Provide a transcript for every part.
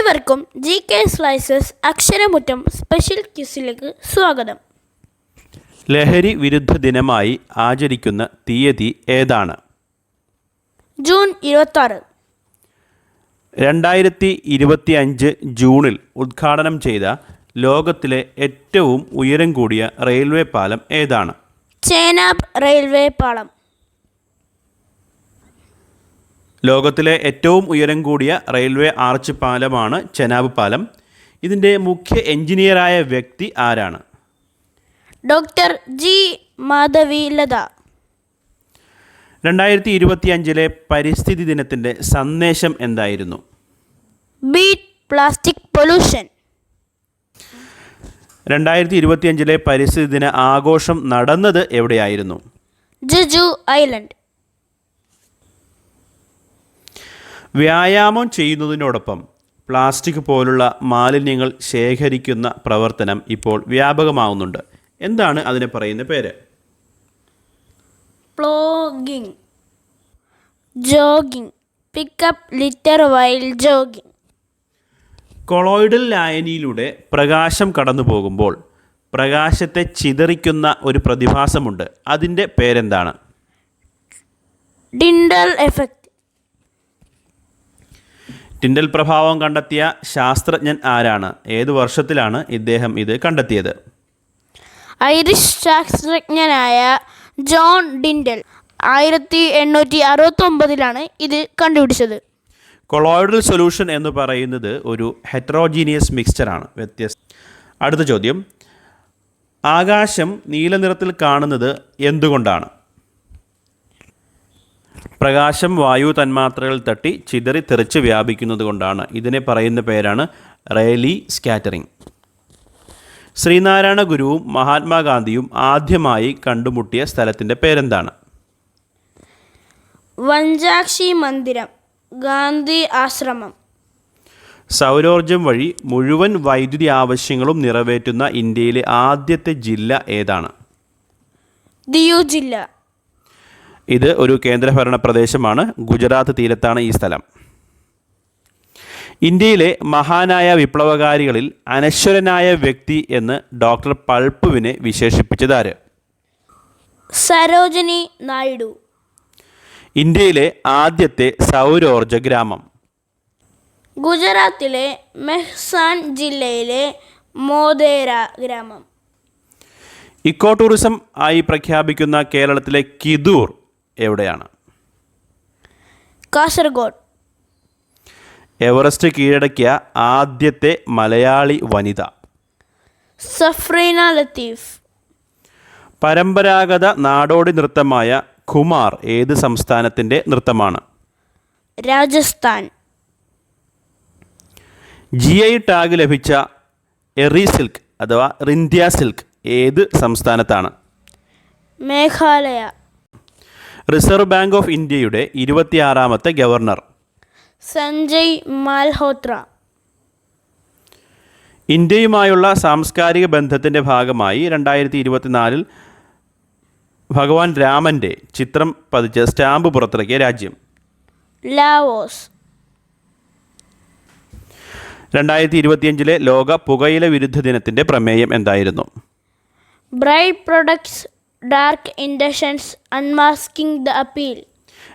ഏവർക്കും G K slices Aksharamuttam special ക്യൂസിലേക്ക് സ്വാഗതം. ലഹരി വിരുദ്ധ ദിനമായി ആചരിക്കുന്ന തീയതി ഏതാണ്? ജൂൺ ഇരുപത്താറ്. രണ്ടായിരത്തി ഇരുപത്തി അഞ്ച് ജൂണിൽ ഉദ്ഘാടനം ചെയ്ത ലോകത്തിലെ ഏറ്റവും ഉയരം കൂടിയ റെയിൽവേ പാലം ഏതാണ്? ചേനാബ് റെയിൽവേ പാളം ലോകത്തിലെ ഏറ്റവും ഉയരം കൂടിയ റെയിൽവേ ആർച്ച് പാലമാണ് ചെനാബ് പാലം. ഇതിന്റെ മുഖ്യ എഞ്ചിനീയറായ വ്യക്തി ആരാണ്? Doctor G Madhavi Latha. രണ്ടായിരത്തി ഇരുപത്തിയഞ്ചിലെ പരിസ്ഥിതി ദിനത്തിന്റെ സന്ദേശം എന്തായിരുന്നു? Beat plastic pollution. രണ്ടായിരത്തി ഇരുപത്തിയഞ്ചിലെ പരിസ്ഥിതി ദിന ആഘോഷം നടന്നത് എവിടെയായിരുന്നു? Jeju island. വ്യായാമം ചെയ്യുന്നതിനോടൊപ്പം പ്ലാസ്റ്റിക് പോലുള്ള മാലിന്യങ്ങൾ ശേഖരിക്കുന്ന പ്രവർത്തനം ഇപ്പോൾ വ്യാപകമാവുന്നുണ്ട്. എന്താണ് അതിനെ പറയുന്ന പേര്? Plogging. Jogging. Pick up litter while jogging. Colloidal ലായനിയിലൂടെ പ്രകാശം കടന്നു പോകുമ്പോൾ പ്രകാശത്തെ ചിതറിക്കുന്ന ഒരു പ്രതിഭാസമുണ്ട്. അതിന്റെ പേരെന്താണ്? ഡിൻഡൽ എഫക്റ്റ് ടിൻഡൽ പ്രഭാവം കണ്ടെത്തിയ ശാസ്ത്രജ്ഞൻ ആരാണ്? ഏത് വർഷത്തിലാണ് ഇദ്ദേഹം ഇത് കണ്ടെത്തിയത്? ഐറിഷ് ശാസ്ത്രജ്ഞനായ ജോൺ ഡിൻഡൽ ആയിരത്തി എണ്ണൂറ്റി അറുപത്തി ഒമ്പതിലാണ് ഇത് കണ്ടുപിടിച്ചത്. കൊളോയിഡൽ സൊല്യൂഷൻ എന്ന് പറയുന്നത് ഒരു ഹെറ്ററോജീനിയസ് മിക്സ്ചറാണ്. വ്യത്യസ്ത അടുത്ത ചോദ്യം. ആകാശം നീല നിറത്തിൽ കാണുന്നത് എന്തുകൊണ്ടാണ്? പ്രകാശം വായു തന്മാത്രകൾ തട്ടി ചിതറി തെറിച്ച് വ്യാപിക്കുന്നത് കൊണ്ടാണ്. ഇതിനെ പറയുന്ന പേരാണ് റേലി സ്കാറ്ററിംഗ്. ശ്രീനാരായണ ഗുരുവും മഹാത്മാഗാന്ധിയും ആദ്യമായി കണ്ടുമുട്ടിയ സ്ഥലത്തിന്റെ പേരെന്താണ്? വഞ്ചാക്ഷി മന്ദിരം ഗാന്ധി ആശ്രമം. സൗരോർജം വഴി മുഴുവൻ വൈദ്യുതി ആവശ്യങ്ങളും നിറവേറ്റുന്ന ഇന്ത്യയിലെ ആദ്യത്തെ ജില്ല ഏതാണ്? ദിയു ജില്ല. ഇത് ഒരു കേന്ദ്രഭരണ പ്രദേശമാണ്. ഗുജറാത്ത് തീരത്താണ് ഈ സ്ഥലം. ഇന്ത്യയിലെ മഹാനായ വിപ്ലവകാരികളിൽ അനശ്വരനായ വ്യക്തി എന്ന് ഡോക്ടർ പൾപ്പുവിനെ വിശേഷിപ്പിച്ചതാര് സരോജിനി നായിഡു. ഇന്ത്യയിലെ ആദ്യത്തെ സൗരോർജ ഗ്രാമം. ഗുജറാത്തിലെ മെഹ്സാൻ ജില്ലയിലെ മോദേര ഗ്രാമം. ഇക്കോ ടൂറിസം ആയി പ്രഖ്യാപിക്കുന്ന കേരളത്തിലെ കിദൂർ എവിടെയാണ്? കാസർഗോഡ്. എവറസ്റ്റ് കീഴടക്കിയ ആദ്യത്തെ മലയാളി വനിത. സഫ്രീന ലത്തീഫ്. പരമ്പരാഗത നാടോടി നൃത്തമായ കുമാർ ഏത് സംസ്ഥാനത്തിന്റെ നൃത്തമാണ്? രാജസ്ഥാൻ. ജി ഐ ടാഗ് ലഭിച്ച എറി സിൽക്ക് അഥവാ റിന്ത്യ സിൽക്ക് ഏത് സംസ്ഥാനത്താണ്? മേഘാലയ. റിസർവ് ബാങ്ക് ഓഫ് ഇന്ത്യയുടെ ഇരുപത്തിയാറാമത്തെ ഗവർണർ. സഞ്ജയ് മാൽഹോത്ര. ഇന്ത്യയുമായുള്ള സാംസ്കാരിക ബന്ധത്തിന്റെ ഭാഗമായി രണ്ടായിരത്തി ഇരുപത്തിനാലിൽ ഭഗവാൻ രാമന്റെ ചിത്രം പതിച്ച സ്റ്റാമ്പ് പുറത്തിറക്കിയ രാജ്യം. ലാവോസ്. രണ്ടായിരത്തി ഇരുപത്തിയഞ്ചിലെ ലോക പുകയില വിരുദ്ധ ദിനത്തിന്റെ പ്രമേയം എന്തായിരുന്നു? Bright products dark intentions unmasking the appeal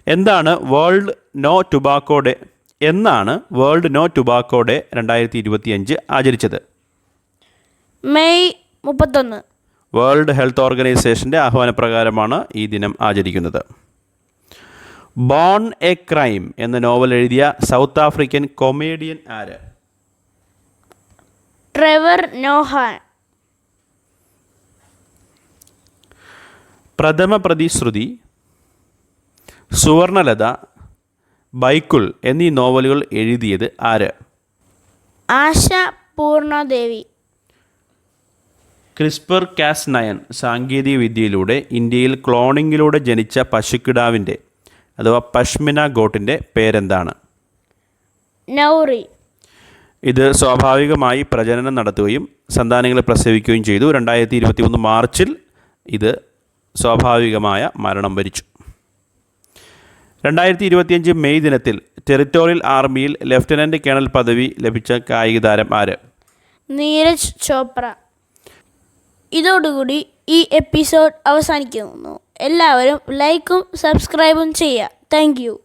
എന്താണ് വേൾഡ് നോ ടുബാക്കോ ഡേ എന്നാണ് വേൾഡ് നോ ടുബാക്കോ ഡേ രണ്ടായിരത്തി ഇരുപത്തിയഞ്ച് ആചരിച്ചത്. മെയ് മുപ്പത്തൊന്ന്. വേൾഡ് ഹെൽത്ത് ഓർഗനൈസേഷന്റെ ആഹ്വാനപ്രകാരമാണ് ഈ ദിനം ആചരിക്കുന്നത്. ബോൺ എ ക്രൈം എന്ന നോവൽ എഴുതിയ സൗത്ത് ആഫ്രിക്കൻ കൊമേഡിയൻ ആര്? ട്രെവർ നോഹാൻ പ്രഥമ പ്രതിശ്രുതി സുവർണലത ബൈക്കുൾ എന്നീ നോവലുകൾ എഴുതിയത് ആര്? ആശ പൂർണദേവി. ക്രിസ്പർ കാസ് നയൻ സാങ്കേതിക വിദ്യയിലൂടെ ഇന്ത്യയിൽ ക്ലോണിങ്ങിലൂടെ ജനിച്ച പശുക്കിടാവിന്റെ അഥവാ പഷ്മിന ഗോട്ടിന്റെ പേരെന്താണ്? നൗറി. ഇത് സ്വാഭാവികമായി പ്രജനനം നടത്തുകയും സന്താനങ്ങളെ പ്രസവിക്കുകയും ചെയ്തു. രണ്ടായിരത്തി ഇരുപത്തി ഒന്ന് മാർച്ചിൽ ഇത് സ്വാഭാവികമായ മരണം വരിച്ചു. രണ്ടായിരത്തി ഇരുപത്തിയഞ്ച് മെയ് ദിനത്തിൽ ടെറിറ്റോറിയൽ ആർമിയിൽ ലഫ്റ്റനന്റ് കേണൽ പദവി ലഭിച്ച കായിക താരം ആര്? നീരജ് ചോപ്ര. ഇതോടുകൂടി ഈ എപ്പിസോഡ് അവസാനിക്കുന്നു. എല്ലാവരും ലൈക്കും സബ്സ്ക്രൈബും ചെയ്യുക. താങ്ക്